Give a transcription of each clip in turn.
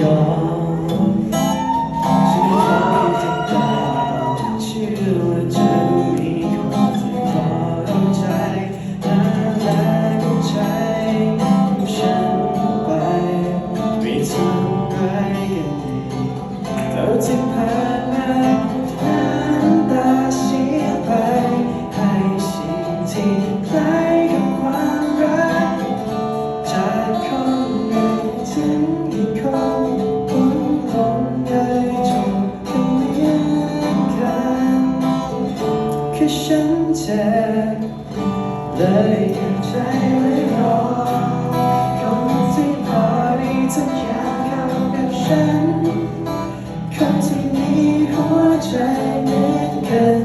주여 เจ็บเลยเก็บใจไว้รอคนที่พอดีทุกอย่างเข้ากับฉันคนที่มีหัวใจเหมือนกัน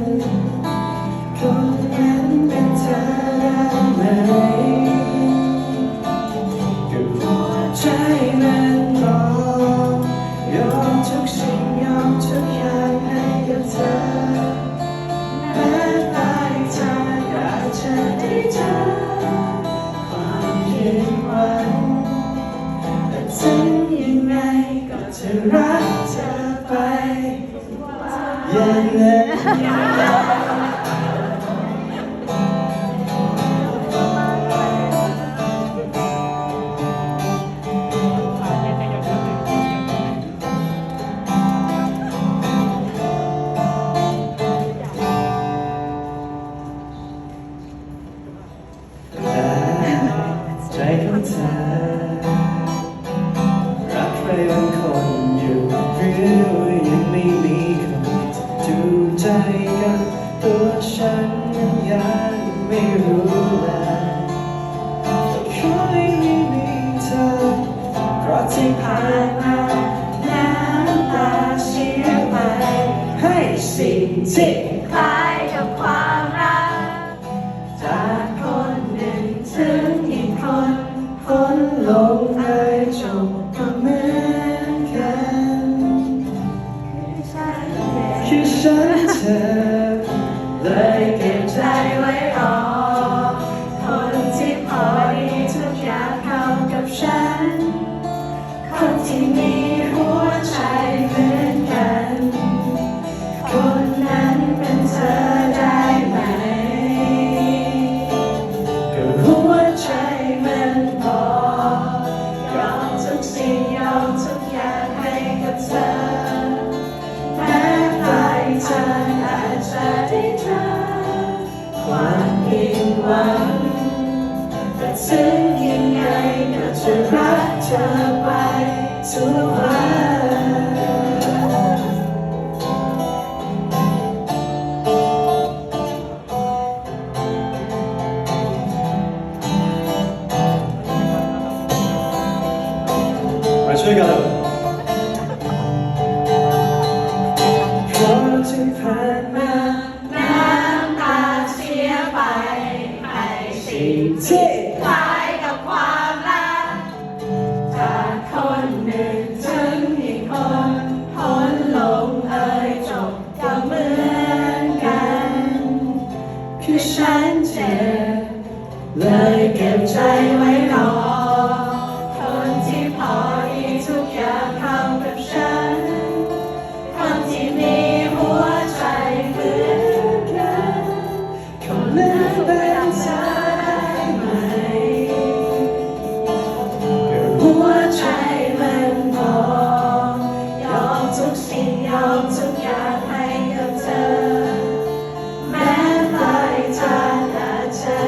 คนนั้นเป็นเธอได้ไหมก็หัวใจมันบอยอมทุกสิ่ง อย่างนั้นใจของเธอรักใครบางคน ตัวฉันยังยังไม่รู้เลยขอให้ไม่มีเธอเพราะที่ผ่านมาน้ำตาเสียไปให้สิ่งที่คล้ายกับความ ที่มีหัวใจเหมือนกัน คนนั้นเป็นเธอได้ไหม ก็หัวใจมันบอกยอมทุกสิ่งยอมทุกอย่างให้กับเธอ แม้ปลายทางอาจจะได้เจอความผิดหวังแต่ถึงยังไงก็จะรักเธอไป ช่วยกันเพราะที่ผ่านมาน้ำตาเสียไปให้สิ่งที่ ฉัน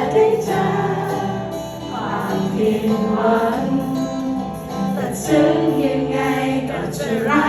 จจะได้เจอความผิดหวังแต่ถึงยังไงก็จะรัก